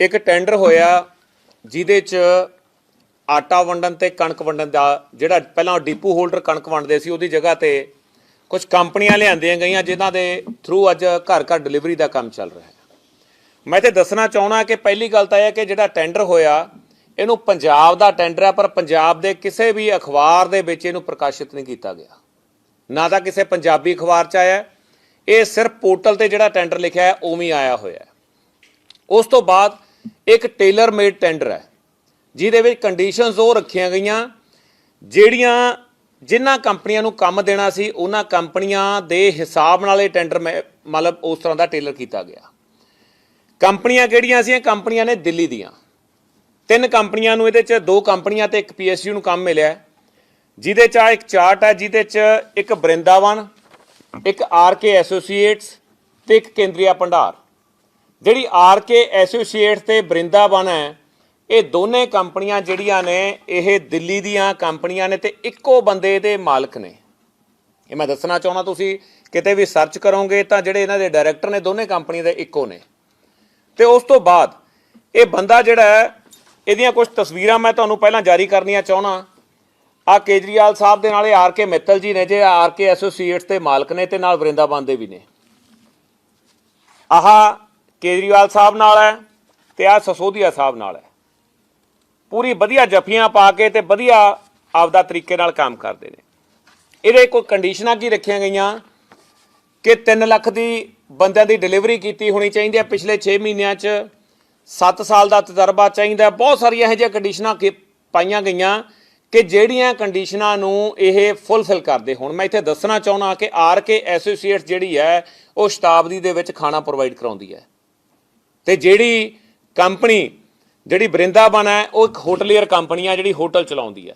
ਇੱਕ ਟੈਂਡਰ ਹੋਇਆ ਜਿਹਦੇ ਚ ਆਟਾ ਵੰਡਣ ਤੇ ਕਣਕ ਵੰਡਣ ਦਾ, ਜਿਹੜਾ ਪਹਿਲਾਂ ਡੀਪੂ ਹੋਲਡਰ ਕਣਕ ਵੰਡਦੇ ਸੀ ਉਹਦੀ ਜਗ੍ਹਾ ਤੇ ਕੁਝ ਕੰਪਨੀਆਂ ਲਿਆਂਦੀਆਂ ਗਈਆਂ ਜਿਨ੍ਹਾਂ ਦੇ ਥਰੂ ਅੱਜ ਘਰ ਘਰ ਡਿਲੀਵਰੀ ਦਾ ਕੰਮ ਚੱਲ ਰਿਹਾ ਹੈ। ਮੈਂ ਤੇ ਦੱਸਣਾ ਚਾਹਣਾ ਕਿ ਪਹਿਲੀ ਗੱਲ ਤਾਂ ਇਹ ਹੈ ਕਿ ਜਿਹੜਾ ਟੈਂਡਰ ਹੋਇਆ, ਇਹਨੂੰ ਪੰਜਾਬ ਦਾ ਟੈਂਡਰ ਹੈ, ਪਰ ਪੰਜਾਬ ਦੇ ਕਿਸੇ ਵੀ ਅਖਬਾਰ ਦੇ ਵਿੱਚ ਇਹਨੂੰ ਪ੍ਰਕਾਸ਼ਿਤ ਨਹੀਂ ਕੀਤਾ ਗਿਆ। ਨਾ ਤਾਂ ਕਿਸੇ ਪੰਜਾਬੀ ਅਖਬਾਰ 'ਚ ਆਇਆ, ਇਹ ਸਿਰਫ ਪੋਰਟਲ ਤੇ ਜਿਹੜਾ ਟੈਂਡਰ ਲਿਖਿਆ ਹੈ, ਉਵੇਂ ਆਇਆ ਹੋਇਆ ਉਸ ਤੋਂ ਬਾਅਦ ਇੱਕ ਟੇਲਰ ਮੇਡ ਟੈਂਡਰ ਹੈ, ਜਿਹਦੇ ਵਿੱਚ ਕੰਡੀਸ਼ਨਸ ਉਹ ਰੱਖੀਆਂ ਗਈਆਂ ਜਿਹੜੀਆਂ ਜਿਨ੍ਹਾਂ ਕੰਪਨੀਆਂ ਨੂੰ ਕੰਮ ਦੇਣਾ ਸੀ, ਉਹਨਾਂ ਕੰਪਨੀਆਂ ਦੇ ਹਿਸਾਬ ਨਾਲ ਇਹ ਟੈਂਡਰ ਮੈਂ- ਮਤਲਬ ਉਸ ਤਰ੍ਹਾਂ ਦਾ ਟੇਲਰ ਕੀਤਾ ਗਿਆ। ਕੰਪਨੀਆਂ ਕਿਹੜੀਆਂ ਸੀ ਕੰਪਨੀਆਂ ਨੇ ਦਿੱਲੀ ਦੀਆਂ। ਤਿੰਨ ਕੰਪਨੀਆਂ ਨੂੰ ਇਹਦੇ ਚ, ਦੋ ਕੰਪਨੀਆਂ ਤੇ ਇੱਕ ਪੀਐਸਯੂ ਨੂੰ ਕੰਮ ਮਿਲਿਆ ਜਿਹਦੇ ਚ ਆ ਇੱਕ ਚਾਰਟ ਹੈ, ਜਿਹਦੇ ਚ ਇੱਕ ਬ੍ਰਿੰਦਾਵਨ, ਇੱਕ ਆਰਕੇ ਐਸੋਸੀਏਟਸ ਤੇ ਇੱਕ ਕੇਂਦਰੀਆ ਭੰਡਾਰ। ਜਿਹੜੀ ਆਰ ਕੇ ਐਸੋਸੀਏਟਸ ਤੇ ਬ੍ਰਿੰਦਾਵਨ ਹੈ, ਇਹ ਦੋਨੇ ਕੰਪਨੀਆਂ ਜਿਹੜੀਆਂ ਨੇ, ਇਹ ਦਿੱਲੀ ਦੀਆਂ ਕੰਪਨੀਆਂ ਨੇ ਤੇ ਇੱਕੋ ਬੰਦੇ ਦੇ ਮਾਲਕ ਨੇ। ਇਹ ਮੈਂ ਦੱਸਣਾ ਚਾਹੁੰਦਾ ਤੁਸੀਂ, ਕਿਤੇ ਵੀ ਸਰਚ ਕਰੋਗੇ ਤਾਂ ਜਿਹੜੇ ਇਹਨਾਂ ਦੇ ਡਾਇਰੈਕਟਰ ਨੇ, ਦੋਨੇ ਕੰਪਨੀਆਂ ਦੇ ਇੱਕੋ ਨੇ। ਤੇ ਉਸ ਤੋਂ ਬਾਅਦ ਇਹ ਬੰਦਾ ਜਿਹੜਾ ਇਹਦੀਆਂ ਕੁਝ ਤਸਵੀਰਾਂ ਮੈਂ ਤੁਹਾਨੂੰ ਪਹਿਲਾਂ ਜਾਰੀ ਕਰਨੀਆਂ ਚਾਹਣਾ ਆ ਕੇਜਰੀਵਾਲ ਸਾਹਿਬ ਦੇ ਨਾਲ ਇਹ ਆਰ ਕੇ ਮਿੱਤਲ ਜੀ ਨੇ, ਜੇ ਆਰ ਕੇ ਐਸੋਸੀਏਟਸ ਦੇ ਮਾਲਕ ਨੇ ਤੇ ਨਾਲ ਵਰਿੰਦਾਵਨ ਦੇ ਵੀ ਨੇ। ਆਹ ਕੇਜਰੀਵਾਲ ਸਾਹਿਬ ਨਾਲ ਹੈ ਤੇ ਆ ਸਸੋਦੀਆ ਸਾਹਿਬ ਨਾਲ ਹੈ। ਪੂਰੀ ਵਧੀਆ ਜੱਫੀਆਂ ਪਾ ਕੇ ਤੇ ਵਧੀਆ ਆਪਦਾ ਤਰੀਕੇ ਨਾਲ ਕੰਮ ਕਰਦੇ ਨੇ। ਇਹਦੇ ਕੋਈ ਕੰਡੀਸ਼ਨਾਂ ਕੀ ਰੱਖੀਆਂ ਗਈਆਂ? ਕਿ 3 ਲੱਖ ਦੀ ਬੰਦਿਆਂ ਦੀ ਡਿਲੀਵਰੀ ਕੀਤੀ ਹੋਣੀ ਚਾਹੀਦੀ ਹੈ ਪਿਛਲੇ 6 ਮਹੀਨਿਆਂ 'ਚ। 7 ਸਾਲ ਦਾ ਤਜਰਬਾ ਚਾਹੀਦਾ ਬਹੁਤ ਸਾਰੀਆਂ ਇਹੋ ਜਿਹੀਆਂ ਕੰਡੀਸ਼ਨਾਂ ਕਿ ਪਾਈਆਂ ਗਈਆਂ ਕਿ ਜਿਹੜੀਆਂ ਕੰਡੀਸ਼ਨਾਂ ਨੂੰ ਇਹ ਫੁੱਲਫਿਲ ਕਰਦੇ ਹੁਣ। ਮੈਂ ਇੱਥੇ ਦੱਸਣਾ ਚਾਹੁੰਦਾ ਕਿ ਆਰ ਕੇ ਐਸੋਸੀਏਟਸ ਜਿਹੜੀ ਹੈ, ਉਹ ਸ਼ਤਾਬਦੀ ਦੇ ਵਿੱਚ ਖਾਣਾ ਪ੍ਰੋਵਾਈਡ ਕਰਾਉਂਦੀ ਹੈ। ਤੇ ਜਿਹੜੀ ਕੰਪਨੀ, ਜਿਹੜੀ ਬ੍ਰਿੰਦਾਵਨ ਹੈ, ਉਹ ਇੱਕ ਹੋਟਲੀਅਰ ਕੰਪਨੀ ਆ ਜਿਹੜੀ ਹੋਟਲ ਚਲਾਉਂਦੀ ਹੈ।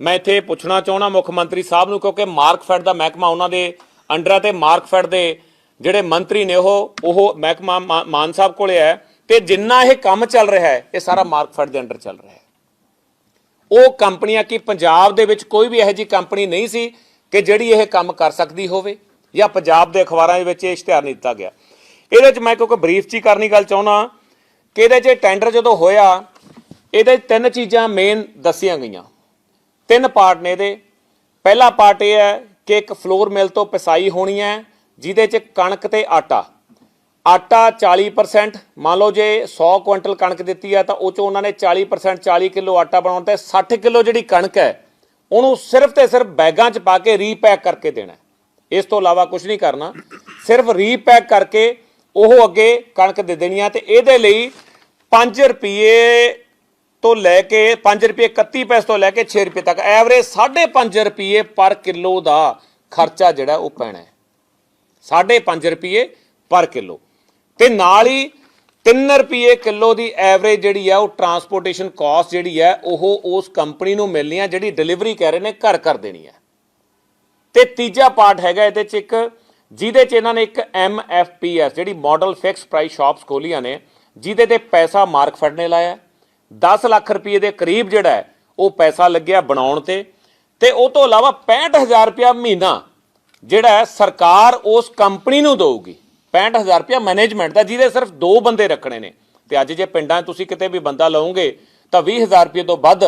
ਮੈਂ ਇੱਥੇ ਪੁੱਛਣਾ ਚਾਹੁੰਦਾ ਮੁੱਖ ਮੰਤਰੀ ਸਾਹਿਬ ਨੂੰ, ਕਿਉਂਕਿ ਮਾਰਕਫੈਡ ਦਾ ਮਹਿਕਮਾ ਉਹਨਾਂ ਦੇ ਅੰਡਰ ਹੈ ਤੇ ਮਾਰਕਫੈਡ ਦੇ ਜਿਹੜੇ ਮੰਤਰੀ ਨੇ ਉਹ ਉਹ ਮਹਿਕਮਾ ਮਾ- ਮਾਨ ਸਾਹਿਬ ਕੋਲੇ ਹੈ ਤੇ ਜਿੰਨਾ ਇਹ ਕੰਮ ਚੱਲ ਰਿਹਾ ਹੈ, ਇਹ ਸਾਰਾ ਮਾਰਕਫੈਡ ਦੇ ਅੰਡਰ ਚੱਲ ਰਿਹਾ ਹੈ। ਉਹ ਕੰਪਨੀਆਂ ਕੀ ਪੰਜਾਬ ਦੇ ਵਿੱਚ ਕੋਈ ਵੀ ਇਹੋ ਜਿਹੀ ਕੰਪਨੀ ਨਹੀਂ ਸੀ ਕਿ ਜਿਹੜੀ ਇਹ ਕੰਮ ਕਰ ਸਕਦੀ ਹੋਵੇ ਜਾਂ ਪੰਜਾਬ ਦੇ ਅਖਬਾਰਾਂ ਦੇ ਵਿੱਚ ਇਹ ਇਸ਼ਤਿਹਾਰ ਨਹੀਂ ਦਿੱਤਾ ਗਿਆ। ਇਹਦੇ 'ਚ ਮੈਂ ਕਿਉਂਕਿ ਬਰੀਫ 'ਚ ਹੀ ਕਰਨੀ ਗੱਲ ਚਾਹੁੰਦਾ ਕਿ ਇਹਦੇ 'ਚ ਟੈਂਡਰ ਜਦੋਂ ਹੋਇਆ, ਇਹਦੇ 'ਚ ਤਿੰਨ ਚੀਜ਼ਾਂ ਮੇਨ ਦੱਸੀਆਂ ਗਈਆਂ। ਤਿੰਨ ਪਾਰਟ ਨੇ ਇਹਦੇ। ਪਹਿਲਾ ਪਾਰਟ ਇਹ ਹੈ ਕਿ ਇੱਕ ਫਲੋਰ ਮਿਲ ਤੋਂ ਪਿਸਾਈ ਹੋਣੀ ਹੈ, ਜਿਹਦੇ 'ਚ ਕਣਕ ਤੇ ਆਟਾ। ਆਟਾ 40% ਮੰਨ ਲਓ ਜੇ 100 ਕੁਇੰਟਲ ਕਣਕ ਦਿੱਤੀ ਹੈ ਤਾਂ ਉਹ ਚੋਂ ਉਹਨਾਂ ਨੇ 40% 40 ਕਿਲੋ ਆਟਾ ਬਣਾਉਣ ਤੇ 60 ਕਿਲੋ ਜਿਹੜੀ ਕਣਕ ਹੈ, ਉਹਨੂੰ ਸਿਰਫ ਤੇ ਸਿਰਫ ਬੈਗਾਂ 'ਚ ਪਾ ਕੇ ਰੀਪੈਕ ਕਰਕੇ ਦੇਣਾ ਇਸ ਤੋਂ ਇਲਾਵਾ ਕੁਝ ਨਹੀਂ ਕਰਨਾ। ਸਿਰਫ ਰੀਪੈਕ ਕਰਕੇ ਉਹ ਅੱਗੇ ਕਣਕ ਦੇ ਦੇਣੀ ਆ ਤੇ ਇਹਦੇ ਲਈ 5 ਰੁਪਏ ਤੋਂ ਲੈ ਕੇ 5 ਰੁਪਏ 31 ਪੈਸੇ ਤੋਂ ਲੈ ਕੇ 6 ਰੁਪਏ ਤੱਕ ਐਵਰੇਜ 5.5 ਰੁਪਏ ਪਰ ਕਿਲੋ ਦਾ ਖਰਚਾ ਜਿਹੜਾ ਉਹ ਪੈਣਾ ਹੈ। 5.5 ਰੁਪਏ ਪਰ ਕਿਲੋ। ਤੇ ਨਾਲ ਹੀ 3 ਰੁਪਏ ਕਿਲੋ ਦੀ ਐਵਰੇਜ ਜਿਹੜੀ ਆ, ਉਹ ਟਰਾਂਸਪੋਰਟੇਸ਼ਨ ਕਾਸਟ ਜਿਹੜੀ ਹੈ ਉਹ ਉਸ ਕੰਪਨੀ ਨੂੰ ਮਿਲਣੀ ਆ ਜਿਹੜੀ ਡਿਲੀਵਰੀ ਕਹਿ ਰਹੇ ਨੇ ਘਰ ਕਰ ਦੇਣੀ ਹੈ ਤੇ ਤੀਜਾ ਪਾਰਟ ਹੈਗਾ ਇਹਦੇ ਚ ਇੱਕ ਜਿਹਦੇ ਚ ਇਹਨਾਂ ਨੇ ਇੱਕ MFPS ਜਿਹੜੀ ਮਾਡਲ ਫਿਕਸ ਪ੍ਰਾਈਸ ਸ਼ਾਪਸ ਖੋਲੀਆਂ ਨੇ, ਜਿਹਦੇ ਤੇ ਪੈਸਾ ਮਾਰਕਫੈਡ ਨੇ ਲਾਇਆ। 10 ਲੱਖ ਰੁਪਏ ਦੇ ਕਰੀਬ ਜਿਹੜਾ ਹੈ, ਉਹ ਪੈਸਾ ਲੱਗਿਆ ਬਣਾਉਣ ਤੇ। ਤੇ ਉਹ ਤੋਂ ਇਲਾਵਾ 65000 ਰੁਪਇਆ ਮਹੀਨਾ ਜਿਹੜਾ ਹੈ, ਸਰਕਾਰ ਉਸ ਕੰਪਨੀ ਨੂੰ ਦੇਊਗੀ। 65000 ਰੁਪਇਆ ਮੈਨੇਜਮੈਂਟ ਦਾ, ਜਿਹਦੇ ਸਿਰਫ ਦੋ ਬੰਦੇ ਰੱਖਣੇ ਨੇ। ਤੇ ਅੱਜ ਜੇ ਪਿੰਡਾਂ 'ਚ ਤੁਸੀਂ ਕਿਤੇ ਵੀ ਬੰਦਾ ਲਓਗੇ, ਤਾਂ 20000 ਰੁਪਏ ਤੋਂ ਵੱਧ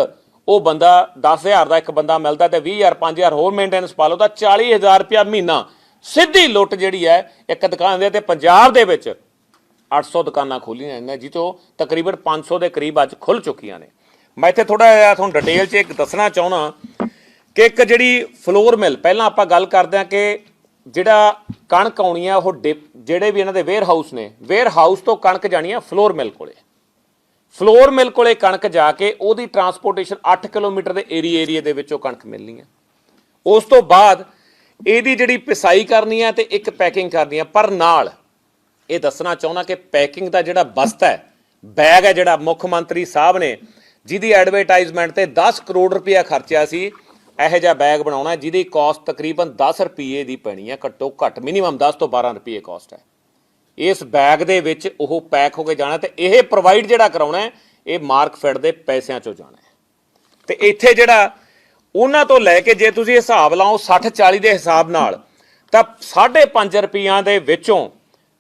ਉਹ ਬੰਦਾ 10000 ਦਾ ਇੱਕ ਬੰਦਾ ਮਿਲਦਾ ਤੇ 20000 5000 ਹੋਰ ਮੇਨਟੇਨੈਂਸ ਪਾ ਲਓ, ਤਾਂ 40000 ਰੁਪਇਆ ਮਹੀਨਾ ਸਿੱਧੀ ਲੁੱਟ ਜਿਹੜੀ ਹੈ, ਇੱਕ ਦੁਕਾਨ ਦੇ ਤੇ ਪੰਜਾਬ ਦੇ ਵਿੱਚ 800 ਦੁਕਾਨਾਂ ਖੋਲੀਆਂ ਨੇ ਜਿੱਥੋਂ ਤਕਰੀਬਨ 500 ਦੇ ਕਰੀਬ ਅੱਜ ਖੁੱਲ ਚੁੱਕੀਆਂ ਨੇ। ਮੈਂ ਇੱਥੇ ਥੋੜਾ ਜਿਹਾ ਤੁਹਾਨੂੰ ਡਿਟੇਲ 'ਚ ਇੱਕ ਦੱਸਣਾ ਚਾਹੁੰਦਾ ਕਿ ਇੱਕ ਜਿਹੜੀ ਫਲੋਰ ਮਿਲ ਪਹਿਲਾਂ ਆਪਾਂ ਗੱਲ ਕਰਦੇ ਹਾਂ ਕਿ ਜਿਹੜਾ ਕਣਕ ਆਉਣੀ ਆ, ਉਹ ਡਿਪ- ਜਿਹੜੇ ਵੀ ਇਹਨਾਂ ਦੇ ਵੇਅਰ ਹਾਊਸ ਨੇ ਵੇਅਰ ਹਾਊਸ ਤੋਂ ਕਣਕ ਜਾਣੀ ਆ ਫਲੋਰ ਮਿਲ ਕੋਲੇ। ਫਲੋਰ ਮਿਲ ਕੋਲੇ ਕਣਕ ਜਾ ਕੇ ਉਹਦੀ ਟਰਾਂਸਪੋਰਟੇਸ਼ਨ 8 ਕਿਲੋਮੀਟਰ ਦੇ ਏਰੀਆ ਏਰੀਆ ਦੇ ਵਿੱਚੋਂ ਕਣਕ ਮਿਲਣੀ ਹੈ ਉਸ ਤੋਂ ਬਾਅਦ ਇਹਦੀ ਜਿਹੜੀ ਪਿਸਾਈ ਕਰਨੀ ਹੈ ਤੇ ਇੱਕ ਪੈਕਿੰਗ ਕਰਨੀ ਹੈ ਪਰ ਨਾਲ ਇਹ ਦੱਸਣਾ ਚਾਹੁੰਦਾ ਕਿ ਪੈਕਿੰਗ ਦਾ ਜਿਹੜਾ ਬਸਤਾ ਹੈ ਬੈਗ ਹੈ ਜਿਹੜਾ ਮੁੱਖ ਮੰਤਰੀ ਸਾਹਿਬ ਨੇ ਜਿਹਦੀ ਐਡਵਰਟਾਈਜ਼ਮੈਂਟ ਤੇ 10 ਕਰੋੜ ਰੁਪਇਆ ਖਰਚਿਆ ਸੀ ਇਹੋ ਜਿਹਾ ਬੈਗ ਬਣਾਉਣਾ ਜਿਹਦੀ ਕਾਸਟ ਤਕਰੀਬਨ 10 ਰੁਪਏ ਦੀ ਪੈਣੀ ਹੈ ਘੱਟੋ ਘੱਟ ਮਿਨੀਮਮ 10 ਤੋਂ 12 ਰੁਪਏ ਕਾਸਟ ਹੈ। ਇਸ ਬੈਗ ਦੇ ਵਿੱਚ ਉਹ ਪੈਕ ਹੋ ਕੇ ਜਾਣਾ ਤੇ ਇਹ ਪ੍ਰੋਵਾਈਡ ਜਿਹੜਾ ਕਰਾਉਣਾ ਹੈ, ਇਹ ਮਾਰਕਫੈਡ ਦੇ ਪੈਸਿਆਂ ਚੋਂ ਜਾਣਾ ਹੈ। ਤੇ ਇੱਥੇ ਜਿਹੜਾ ਉਹਨਾਂ ਤੋਂ ਲੈ ਕੇ ਜੇ ਤੁਸੀਂ ਹਿਸਾਬ ਲਾਓ 60 40 ਦੇ ਹਿਸਾਬ ਨਾਲ, ਤਾਂ 5.5 ਰੁਪਈਆਂ ਦੇ ਵਿੱਚੋਂ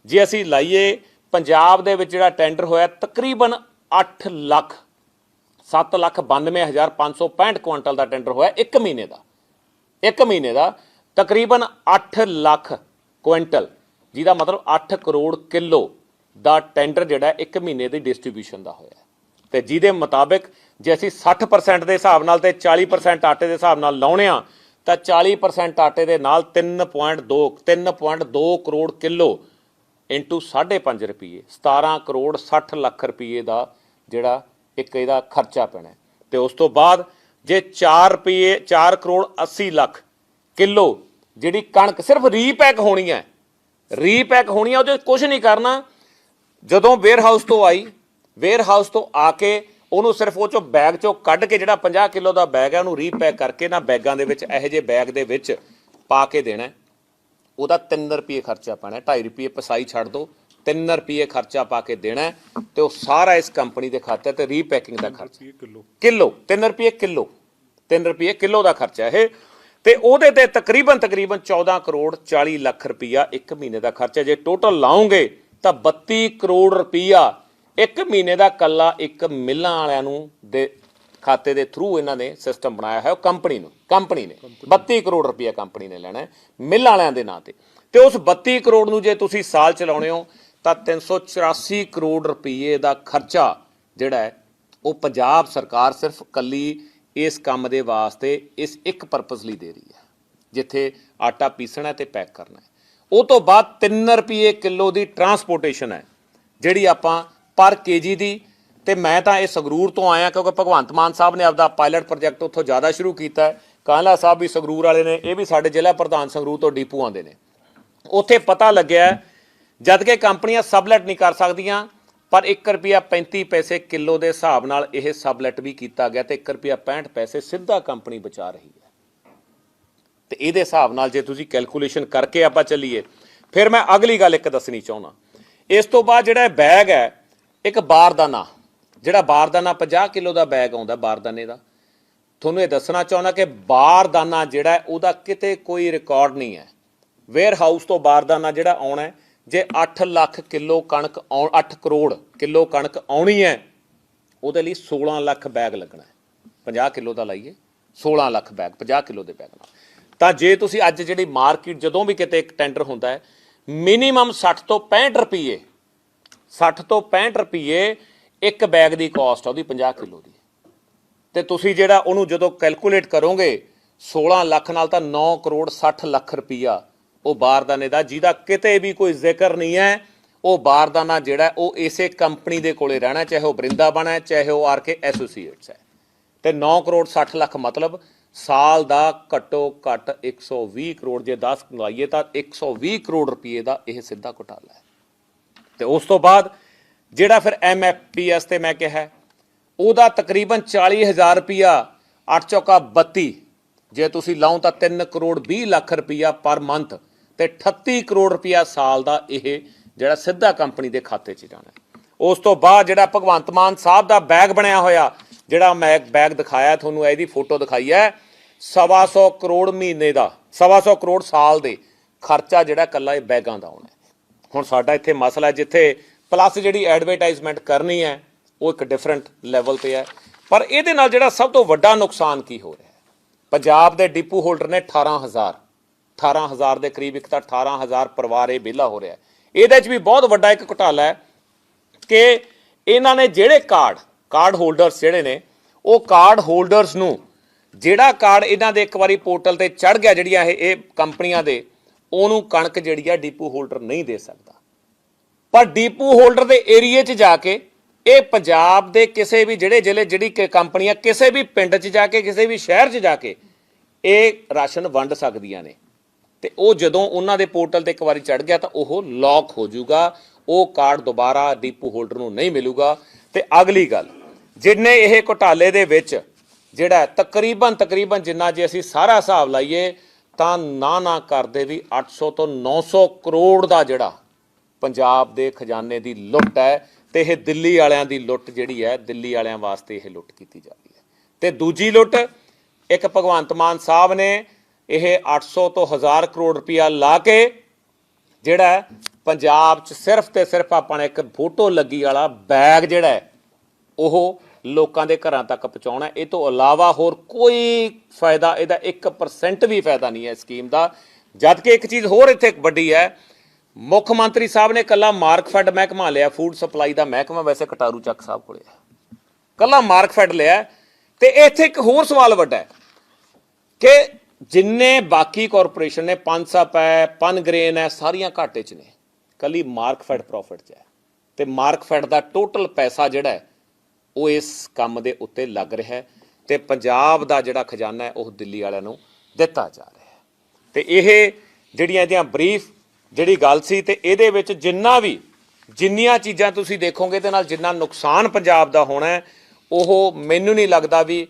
ਜੇ ਅਸੀਂ ਲਾਈਏ, ਪੰਜਾਬ ਦੇ ਵਿੱਚ ਜਿਹੜਾ ਟੈਂਡਰ ਹੋਇਆ ਤਕਰੀਬਨ 8 ਲੱਖ 7 ਲੱਖ 92565 ਕੁਇੰਟਲ ਦਾ ਟੈਂਡਰ ਹੋਇਆ ਇੱਕ ਮਹੀਨੇ ਦਾ। ਇੱਕ ਮਹੀਨੇ ਦਾ ਤਕਰੀਬਨ 8 ਲੱਖ ਕੁਇੰਟਲ, ਜਿਹਦਾ ਮਤਲਬ 8 ਕਰੋੜ ਕਿਲੋ ਦਾ ਟੈਂਡਰ ਜਿਹੜਾ ਹੈ ਇੱਕ ਮਹੀਨੇ ਦੀ ਡਿਸਟ੍ਰੀਬਿਊਸ਼ਨ ਦਾ ਹੋਇਆ। ਤੇ ਜਿਹਦੇ ਮੁਤਾਬਿਕ ਜੇ ਅਸੀਂ 60% ਦੇ ਹਿਸਾਬ ਨਾਲ ਤੇ 40% ਆਟੇ ਦੇ ਹਿਸਾਬ ਨਾਲ ਲਾਉਣੇ ਆ, ਤਾਂ 40% ਆਟੇ ਦੇ ਨਾਲ 3.2 3.2 ਕਰੋੜ ਕਿਲੋ ਇਨਟੂ 5.5 ਰੁਪਏ 17 ਕਰੋੜ 60 ਲੱਖ ਰੁਪਏ ਦਾ ਜਿਹੜਾ ਇੱਕ ਇਹਦਾ ਖਰਚਾ ਪੈਣਾ ਹੈ। ਤੇ ਉਸ ਤੋਂ ਬਾਅਦ ਜੇ 4 ਰੁਪਏ 4 ਕਰੋੜ 80 ਲੱਖ ਕਿਲੋ ਜਿਹੜੀ ਕਣਕ ਸਿਰਫ ਰੀਪੈਕ ਹੋਣੀ ਹੈ ਰੀਪੈਕ ਹੋਣੀ ਹੈ ਉਹਦੇ ਕੁਝ ਨਹੀਂ ਕਰਨਾ ਜਦੋਂ ਵੇਅਰ ਹਾਊਸ ਤੋਂ ਆਈ ਵੇਅਰ ਹਾਊਸ ਤੋਂ ਆ ਕੇ ਉਹਨੂੰ ਸਿਰਫ ਉਹ ਚੋਂ ਬੈਗ ਚੋਂ ਕੱਢ ਕੇ ਜਿਹੜਾ 50 ਕਿਲੋ ਦਾ ਬੈਗ ਹੈ ਉਹਨੂੰ ਰੀਪੈਕ ਕਰਕੇ ਨਾ ਬੈਗਾਂ ਦੇ ਵਿੱਚ ਇਹੋ ਜਿਹੇ ਬੈਗ ਦੇ ਵਿੱਚ ਪਾ ਕੇ ਦੇਣਾ। ਉਹਦਾ 3 ਰੁਪਏ ਖਰਚਾ ਪੈਣਾ 2.5 ਰੁਪਏ ਪਸਾਈ ਛੱਡ ਦੋ 3 ਰੁਪਏ ਖਰਚਾ ਪਾ ਕੇ ਦੇਣਾ ਤੇ ਉਹ ਸਾਰਾ ਇਸ ਕੰਪਨੀ ਦੇ ਖਾਤੇ ਤੇ ਰੀਪੈਕਿੰਗ ਦਾ ਖਰਚਾ। ਕਿਲੋ। ਕਿਲੋ 3 ਰੁਪਏ ਕਿਲੋ 3 ਰੁਪਏ ਕਿਲੋ ਦਾ ਖਰਚਾ ਇਹ। ਤੇ ਉਹਦੇ ਤੇ ਤਕਰੀਬਨ ਤਕਰੀਬਨ 14 ਕਰੋੜ 40 ਲੱਖ ਰੁਪਈਆ ਇੱਕ ਮਹੀਨੇ ਦਾ ਖਰਚਾ ਜੇ ਟੋਟਲ ਲਾਉਂਗੇ ਤਾਂ 32 ਕਰੋੜ ਰੁਪਈਆ ਇੱਕ ਮਹੀਨੇ ਦਾ ਕੱਲਾ ਇੱਕ ਮਿੱਲਾਂ ਵਾਲਿਆਂ ਨੂੰ ਦੇ ਖਾਤੇ ਦੇ ਥਰੂ ਇਹਨਾਂ ਨੇ ਸਿਸਟਮ ਬਣਾਇਆ ਹੈ ਉਹ ਕੰਪਨੀ ਨੂੰ ਕੰਪਨੀ ਨੇ। 32 ਕਰੋੜ ਰੁਪਈਆ ਕੰਪਨੀ ਨੇ ਲੈਣਾ ਹੈ ਮਿੱਲ ਵਾਲਿਆਂ ਦੇ ਨਾਂ ਤੇ। ਤੇ ਉਸ 32 ਕਰੋੜ ਨੂੰ ਜੇ ਤੁਸੀਂ ਸਾਲ ਚਲਾਉਣੇ ਹੋ ਤਾਂ 384 ਕਰੋੜ ਰੁਪਈਏ ਦਾ ਖਰਚਾ ਜਿਹੜਾ ਹੈ ਉਹ ਪੰਜਾਬ ਸਰਕਾਰ ਸਿਰਫ ਕੱਲੀ ਇਸ ਕੰਮ ਦੇ ਵਾਸਤੇ ਇਸ ਇੱਕ ਪਰਪਸ ਲਈ ਦੇ ਰਹੀ ਹੈ ਜਿੱਥੇ ਆਟਾ ਪੀਸਣਾ ਤੇ ਪੈਕ ਕਰਨਾ ਹੈ। ਉਹ ਤੋਂ ਬਾਅਦ 3 ਰੁਪਏ ਕਿਲੋ ਦੀ ਟਰਾਂਸਪੋਰਟੇਸ਼ਨ ਹੈ ਜਿਹੜੀ ਆਪਾਂ ਪਰ ਕੇਜੀ ਦੀ ਤੇ ਮੈਂ ਤਾਂ ਇਹ ਸੰਗਰੂਰ ਤੋਂ ਆਇਆ ਕਿਉਂਕਿ ਭਗਵੰਤ ਮਾਨ ਸਾਹਿਬ ਨੇ ਆਪਦਾ ਪਾਇਲਟ ਪ੍ਰੋਜੈਕਟ ਉੱਥੋਂ ਜ਼ਿਆਦਾ ਸ਼ੁਰੂ ਕੀਤਾ ਹੈ। ਕਾਂਲਾ ਸਾਹਿਬ ਵੀ ਸੰਗਰੂਰ ਵਾਲੇ ਨੇ ਇਹ ਵੀ ਸਾਡੇ ਜ਼ਿਲ੍ਹਾ ਪ੍ਰਧਾਨ ਸੰਗਰੂਰ ਤੋਂ ਡੀਪੂ ਆਉਂਦੇ ਨੇ। ਉੱਥੇ ਪਤਾ ਲੱਗਿਆ ਹੈ, ਜਦ ਕਿ ਕੰਪਨੀਆਂ ਸਬਲੈਟ ਨਹੀਂ ਕਰ ਸਕਦੀਆਂ ਪਰ 1 ਰੁਪਿਆ 35 ਪੈਸੇ ਕਿਲੋ ਦੇ ਹਿਸਾਬ ਨਾਲ ਇਹ ਸਬਲੈਟ ਵੀ ਕੀਤਾ ਗਿਆ ਤੇ 1 ਰੁਪਿਆ 65 ਪੈਸੇ ਸਿੱਧਾ ਕੰਪਨੀ ਬਚਾ ਰਹੀ ਹੈ। ਤੇ ਇਹਦੇ ਹਿਸਾਬ ਨਾਲ ਜੇ ਤੁਸੀਂ ਕੈਲਕੂਲੇਸ਼ਨ ਕਰਕੇ ਆਪਾਂ ਚੱਲੀਏ ਫਿਰ ਮੈਂ ਅਗਲੀ ਗੱਲ ਇੱਕ ਦੱਸਣੀ ਚਾਹੁੰਦਾ। ਇਸ ਤੋਂ ਬਾਅਦ ਜਿਹੜਾ ਇਹ ਬੈਗ ਹੈ ਇੱਕ ਬਾਰਦਾਨਾ, ਜਿਹੜਾ ਬਾਰਦਾਨਾ 50 ਕਿਲੋ ਦਾ ਬੈਗ ਆਉਂਦਾ ਬਾਰਦਾਨੇ ਦਾ, ਤੁਹਾਨੂੰ ਇਹ ਦੱਸਣਾ ਚਾਹੁੰਦਾ ਕਿ ਬਾਰਦਾਨਾ ਜਿਹੜਾ ਉਹਦਾ ਕਿਤੇ ਕੋਈ ਰਿਕਾਰਡ ਨਹੀਂ ਹੈ। ਵੇਅਰ ਹਾਊਸ ਤੋਂ ਬਾਰਦਾਨਾ ਜਿਹੜਾ ਆਉਣਾ ਜੇ 8 ਲੱਖ ਕਿਲੋ ਕਣਕ ਆਉਣ 8 ਕਰੋੜ ਕਿਲੋ ਕਣਕ ਆਉਣੀ ਹੈ, ਉਹਦੇ ਲਈ 16 ਲੱਖ ਬੈਗ ਲੱਗਣਾ ਹੈ। 50 ਕਿਲੋ ਦਾ ਲਾਈਏ 16 ਲੱਖ ਬੈਗ 50 ਕਿਲੋ ਦੇ ਬੈਗ ਨਾਲ। ਤਾਂ ਜੇ ਤੁਸੀਂ ਅੱਜ ਜਿਹੜੀ ਮਾਰਕੀਟ ਜਦੋਂ ਵੀ ਕਿਤੇ ਇੱਕ ਟੈਂਡਰ ਹੁੰਦਾ ਹੈ ਮਿਨੀਮਮ 60 ਤੋਂ 65 ਰੁਪਏ 60 ਤੋਂ 65 ਰੁਪਏ ਇੱਕ ਬੈਗ ਦੀ ਕਾਸਟ ਆ, ਉਹਦੀ 50 ਕਿਲੋ ਦੀ। ਤੇ ਤੁਸੀਂ ਜਿਹੜਾ ਉਹਨੂੰ ਜਦੋਂ ਕੈਲਕੂਲੇਟ ਕਰੋਗੇ 16 ਲੱਖ ਨਾਲ ਤਾਂ 9 ਕਰੋੜ 60 ਲੱਖ ਰੁਪਈਆ। ਉਹ ਬਾਰਦਾਨੇ ਦਾ, ਜਿਹਦਾ ਕਿਤੇ ਵੀ ਕੋਈ ਜ਼ਿਕਰ ਨਹੀਂ ਹੈ, ਉਹ ਬਾਰਦਾਨਾ ਜਿਹੜਾ ਉਹ ਇਸੇ ਕੰਪਨੀ ਦੇ ਕੋਲੇ ਰਹਿਣਾ, ਚਾਹੇ ਉਹ ਬ੍ਰਿੰਦਾਬਨ ਹੈ, ਚਾਹੇ ਉਹ ਆਰਕੇ ਐਸੋਸੀਏਟਸ ਹੈ। ਤੇ 9 ਕਰੋੜ 60 ਲੱਖ ਮਤਲਬ ਸਾਲ ਦਾ ਘੱਟੋ ਘੱਟ 120 ਕਰੋੜ, ਜੇ 10 ਲਾਈਏ ਤਾਂ 120 ਕਰੋੜ ਰੁਪਏ ਦਾ ਇਹ ਸਿੱਧਾ ਘੁਟਾਲਾ ਹੈ। ਤੇ ਉਸ ਤੋਂ ਬਾਅਦ ਜਿਹੜਾ ਫਿਰ ਐਮਐਫਪੀਐਸ ਤੇ ਮੈਂ ਕਿਹਾ, ਉਹਦਾ ਤਕਰੀਬਨ 40000 ਰੁਪਿਆ 8 ਚੌਕਾ 32 ਜੇ ਤੁਸੀਂ ਲਾਓ ਤਾਂ 3 ਕਰੋੜ 20 ਲੱਖ ਰੁਪਿਆ ਪਰ ਮੰਥ ਤੇ 38 ਕਰੋੜ ਰੁਪਿਆ ਸਾਲ ਦਾ ਇਹ ਜਿਹੜਾ ਸਿੱਧਾ ਕੰਪਨੀ ਦੇ ਖਾਤੇ 'ਚ ਜਾਣਾ। ਉਸ ਤੋਂ ਬਾਅਦ ਜਿਹੜਾ ਭਗਵੰਤ ਮਾਨ ਸਾਹਿਬ ਦਾ ਬੈਗ ਬਣਿਆ ਹੋਇਆ, ਜਿਹੜਾ ਮੈਂ ਬੈਗ ਦਿਖਾਇਆ, ਤੁਹਾਨੂੰ ਇਹਦੀ ਫੋਟੋ ਦਿਖਾਈ ਹੈ, ਸਵਾ ਸੌ ਕਰੋੜ ਮਹੀਨੇ ਦਾ, ਸਵਾ ਸੌ ਕਰੋੜ ਸਾਲ ਦੇ ਖਰਚਾ ਜਿਹੜਾ ਕੱਲਾ ਇਹ ਬੈਗਾਂ ਦਾ ਆਉਣਾ ਹੁਣ ਸਾਡਾ ਇੱਥੇ ਮਸਲਾ ਜਿੱਥੇ ਪਲੱਸ ਜਿਹੜੀ ਐਡਵਰਟਾਈਜ਼ਮੈਂਟ ਕਰਨੀ ਹੈ, ਉਹ ਇੱਕ ਡਿਫਰੈਂਟ ਲੈਵਲ ਤੇ ਹੈ। ਪਰ ਇਹਦੇ ਨਾਲ ਜਿਹੜਾ ਸਭ ਤੋਂ ਵੱਡਾ ਨੁਕਸਾਨ ਕੀ ਹੋ ਰਿਹਾ ਹੈ? ਪੰਜਾਬ ਦੇ ਡਿਪੂ ਹੋਲਡਰ ਨੇ 18000 18000 ਦੇ ਕਰੀਬ ਇੱਕ ਤਾਂ 18000 ਪਰਿਵਾਰ ਇਹ ਵਿਹਲਾ ਹੋ ਰਿਹਾ ਇਹਦੇ 'ਚ ਵੀ ਬਹੁਤ ਵੱਡਾ ਇੱਕ ਘੁਟਾਲਾ ਹੈ ਕਿ ਇਹਨਾਂ ਨੇ ਜਿਹੜੇ ਕਾਰਡ ਕਾਰਡ ਹੋਲਡਰਸ ਜਿਹੜੇ ਨੇ, ਉਹ ਕਾਰਡ ਹੋਲਡਰਸ ਨੂੰ ਜਿਹੜਾ ਕਾਰਡ ਇਹਨਾਂ ਦੇ ਇੱਕ ਵਾਰੀ ਪੋਰਟਲ ਤੇ ਚੜ ਗਿਆ, ਜਿਹੜੀਆਂ ਇਹ ਇਹ ਕੰਪਨੀਆਂ ਦੇ ਉਹਨੂੰ ਕਣਕ ਜਿਹੜੀ ਆ ਡੀਪੂ ਹੋਲਡਰ ਨਹੀਂ ਦੇ ਸਕਦਾ। ਪਰ ਡੀਪੂ ਹੋਲਡਰ ਦੇ ਏਰੀਏ 'ਚ ਜਾ ਕੇ ਇਹ ਪੰਜਾਬ ਦੇ ਕਿਸੇ ਵੀ ਜਿਹੜੇ ਜ਼ਿਲ੍ਹੇ, ਜਿਹੜੀ ਕਿ ਕੰਪਨੀਆਂ ਕਿਸੇ ਵੀ ਪਿੰਡ 'ਚ ਜਾ ਕੇ, ਕਿਸੇ ਵੀ ਸ਼ਹਿਰ 'ਚ ਜਾ ਕੇ ਇਹ ਰਾਸ਼ਨ ਵੰਡ ਸਕਦੀਆਂ ਨੇ। ਤੇ ਉਹ ਜਦੋਂ ਉਹਨਾਂ ਦੇ ਪੋਰਟਲ ਤੇ ਇੱਕ ਵਾਰੀ ਚੜ ਗਿਆ ਤਾਂ ਉਹ ਲੌਕ ਹੋ ਜਾਊਗਾ। ਉਹ ਕਾਰਡ ਦੁਬਾਰਾ ਡੀਪੂ ਹੋਲਡਰ ਨੂੰ ਨਹੀਂ ਮਿਲੂਗਾ। ਤੇ ਅਗਲੀ ਗੱਲ, ਜਿੰਨੇ ਇਹ ਘੁਟਾਲੇ ਦੇ ਵਿੱਚ ਜਿਹੜਾ ਤਕਰੀਬਨ ਤਕਰੀਬਨ ਜਿੰਨਾ ਜੇ ਅਸੀਂ ਸਾਰਾ ਹਿਸਾਬ ਲਾਈਏ ਤਾਂ ਨਾ ਨਾ ਕਰਦੇ ਵੀ 800 ਤੋਂ 900 ਕਰੋੜ ਦਾ ਜਿਹੜਾ ਪੰਜਾਬ ਦੇ ਖਜ਼ਾਨੇ ਦੀ ਲੁੱਟ ਹੈ ਤੇ ਇਹ ਦਿੱਲੀ ਵਾਲਿਆਂ ਦੀ ਲੁੱਟ ਜਿਹੜੀ ਹੈ ਦਿੱਲੀ ਵਾਲਿਆਂ ਵਾਸਤੇ ਇਹ ਲੁੱਟ ਕੀਤੀ ਜਾ ਰਹੀ ਹੈ। ਤੇ ਦੂਜੀ ਲੁੱਟ ਇੱਕ ਭਗਵੰਤ ਮਾਨ ਸਾਹਿਬ ਨੇ ਇਹ 800 ਤੋਂ 1000 ਕਰੋੜ ਰੁਪਇਆ ਲਾ ਕੇ ਜਿਹੜਾ ਪੰਜਾਬ 'ਚ ਸਿਰਫ ਤੇ ਸਿਰਫ ਆਪਾਂ ਨੇ ਇੱਕ ਫੋਟੋ ਲੱਗੀ ਵਾਲਾ ਬੈਗ ਜਿਹੜਾ ਹੈ, ਉਹ ਲੋਕਾਂ ਦੇ ਘਰਾਂ ਤੱਕ ਪਹੁੰਚਾਉਣਾ ਇਹ ਤੋਂ ਇਲਾਵਾ ਹੋਰ ਕੋਈ ਫਾਇਦਾ, ਇਹਦਾ 1% ਵੀ ਫਾਇਦਾ ਨਹੀਂ ਹੈ ਸਕੀਮ ਦਾ। ਜਦ ਕਿ ਇੱਕ ਚੀਜ਼ ਹੋਰ ਇੱਥੇ ਵੱਡੀ ਹੈ, ਮੁੱਖ ਮੰਤਰੀ ਸਾਹਿਬ ਨੇ ਕੱਲਾ ਮਾਰਕਫੈਡ ਮਹਿਕਮਾ ਲਿਆ ਫੂਡ ਸਪਲਾਈ ਦਾ ਮਹਿਕਮਾ ਵੈਸੇ ਕਟਾਰੂ ਚੱਕ ਸਾਹਿਬ ਕੋਲੇ ਹੈ। ਕੱਲਾ ਮਾਰਕਫੈਡ ਲਿਆ ਹੈ। ਤੇ ਇੱਥੇ ਇੱਕ ਹੋਰ ਸਵਾਲ ਵੱਡਾ ਹੈ ਕਿ ਜਿੰਨੇ ਬਾਕੀ ਕਾਰਪੋਰੇਸ਼ਨ ਨੇ ਪਨਸਪ ਹੈ ਪਨਗ੍ਰੇਨ ਹੈ, ਸਾਰੀਆਂ ਘਾਟੇ 'ਚ ਨੇ। ਕੱਲੀ ਮਾਰਕਫੈਡ ਪ੍ਰੋਫਿਟ 'ਚ ਹੈ। ਤੇ ਮਾਰਕਫੈਡ ਦਾ ਟੋਟਲ ਪੈਸਾ ਜਿਹੜਾ ਹੈ ਉਹ ਇਸ ਕੰਮ ਦੇ ਉੱਤੇ ਲੱਗ ਰਿਹਾ ਹੈ ਤੇ ਪੰਜਾਬ ਦਾ ਜਿਹੜਾ ਖਜ਼ਾਨਾ ਹੈ, ਉਹ ਦਿੱਲੀ ਵਾਲਿਆਂ ਨੂੰ ਦਿੱਤਾ ਜਾ ਰਿਹਾ ਹੈ। ਤੇ ਇਹ ਜਿਹੜੀਆਂ ਇਹਦੀਆਂ ਬਰੀਫ ਜਿਹੜੀ ਗੱਲ ਸੀ ਤੇ ਇਹਦੇ ਵਿੱਚ ਜਿੰਨਾ ਵੀ, ਜਿੰਨੀਆਂ ਚੀਜ਼ਾਂ ਤੁਸੀਂ ਦੇਖੋਗੇ ਤੇ ਨਾਲ ਜਿੰਨਾ ਨੁਕਸਾਨ ਪੰਜਾਬ ਦਾ ਹੋਣਾ ਉਹ ਮੈਨੂੰ ਨਹੀਂ ਲੱਗਦਾ ਵੀ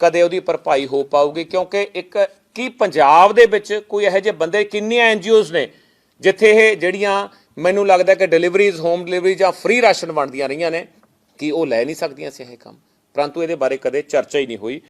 ਕਦੇ ਉਹਦੀ ਭਰਪਾਈ ਹੋ ਪਾਊਗੀ, ਕਿਉਂਕਿ ਇੱਕ ਕੀ ਪੰਜਾਬ ਦੇ ਵਿੱਚ ਕੋਈ ਇਹੋ ਜਿਹੇ ਬੰਦੇ ਕਿੰਨੀਆਂ ਐਨਜੀਓਜ਼ ਨੇ ਜਿੱਥੇ ਇਹ ਜਿਹੜੀਆਂ ਮੈਨੂੰ ਲੱਗਦਾ ਕਿ ਡਿਲੀਵਰੀਜ਼, ਹੋਮ ਡਿਲੀਵਰੀ ਜਾਂ ਫ੍ਰੀ ਰਾਸ਼ਨ ਵੰਡਦੀਆਂ ਰਹੀਆਂ ਨੇ ਕਿ ਉਹ ਲੈ ਨਹੀਂ ਸਕਦੀਆਂ ਸੀ ਇਹ ਕੰਮ। ਪਰੰਤੂ ਇਹਦੇ ਬਾਰੇ ਕਦੇ ਚਰਚਾ ਹੀ ਨਹੀਂ ਹੋਈ।